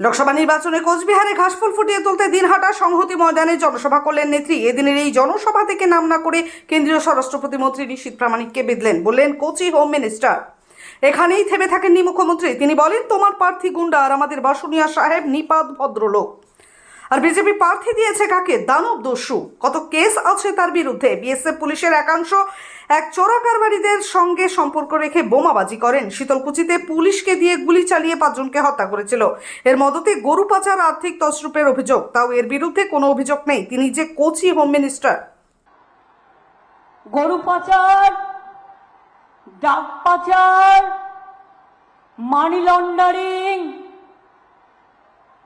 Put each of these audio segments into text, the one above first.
লোকসভা নির্বাচনে কোচবিহারে ঘাসফুল ফুটিয়ে তুলতে দিনহাটা সংহতি ময়দানে জনসভা করলেন নেত্রী। এদিনের এই জনসভা থেকে নাম না করে কেন্দ্রীয় স্বরাষ্ট্র প্রতিমন্ত্রী নিশীত প্রামাণিককে বেঁধলেন, বললেন, কোচি হোম মিনিস্টার। এখানেই থেমে থাকেননি মুখ্যমন্ত্রী তিনি বলেন, তোমার প্রার্থী গুন্ডা আর আমাদের বাসুনিয়া সাহেব নিপাত ভদ্রলোক। আর বিজেপি প্রার্থী দিয়েছে কাকে? দানব দস্যু। কত কেস আছে তার বিরুদ্ধে? বিএসএফ পুলিশের একাংশ এক চোরা কারবারিদের সঙ্গে সম্পর্ক রেখে বোমাবাজি করেন। শীতলকুচিতে পুলিশকে দিয়ে গুলি চালিয়ে পাঁচজনকে হত্যা করেছিল। এর মদতে গরু পাচার আর্থিক তছরূপের অভিযোগ। তাও এর বিরুদ্ধে কোনো অভিযোগ নেই। তিনি যে কোচি হোম মিনিস্টার। গরু পাচার ডাক পাচার, মানি লন্ডারিং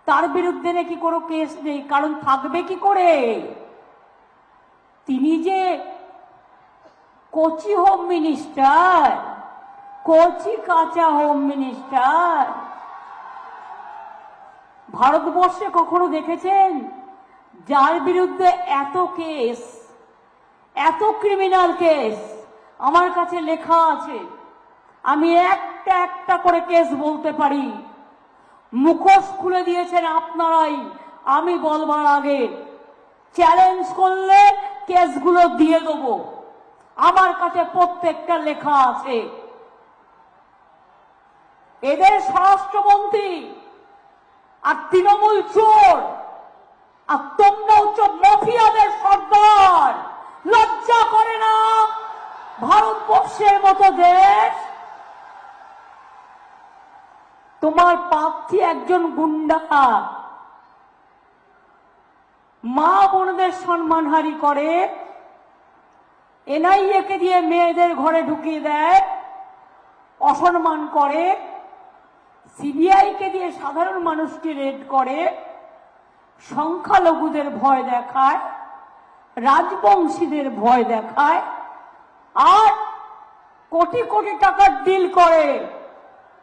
তার বিরুদ্ধে নাকি কোনো কেস নেই, কারণ থাকবে কি করে? তিনি যে কোচি হোম মিনিস্টার, কোচি কাঁচা হোম মিনিস্টার। ভারতবর্ষে কখনো দেখেছেন? যার বিরুদ্ধে এত কেস, এত ক্রিমিনাল কেস, আমার কাছে লেখা আছে। আমি একটা একটা করে কেস বলতে পারি। মুখোশ খুলে দিয়েছেন আপনারাই। আমি বলবার আগে চ্যালেঞ্জ করলে কেসগুলো দিয়ে দেবো। আমার কাছে প্রত্যেকটা লেখা আছে। এদের স্বরাষ্ট্রমন্ত্রী আর তৃণমূল চোর, আর তোমরা হচ্ছে মফিয়াদের সর্দার। লজ্জা করে না? ভারতবর্ষের মতো দেশ তোমার প্রার্থী একজন গুন্ডা মা বোনদের সম্মানহারি করে। এনআইএ কে দিয়ে মেয়েদের ঘরে ঢুকিয়ে দেয়, অসম্মান করে। সিবিআই কে দিয়ে সাধারণ মানুষকে রেড করে। সংখ্যালঘুদের ভয় দেখায়। রাজবংশীদের ভয় দেখায়। আর কোটি কোটি টাকার ডিল করে।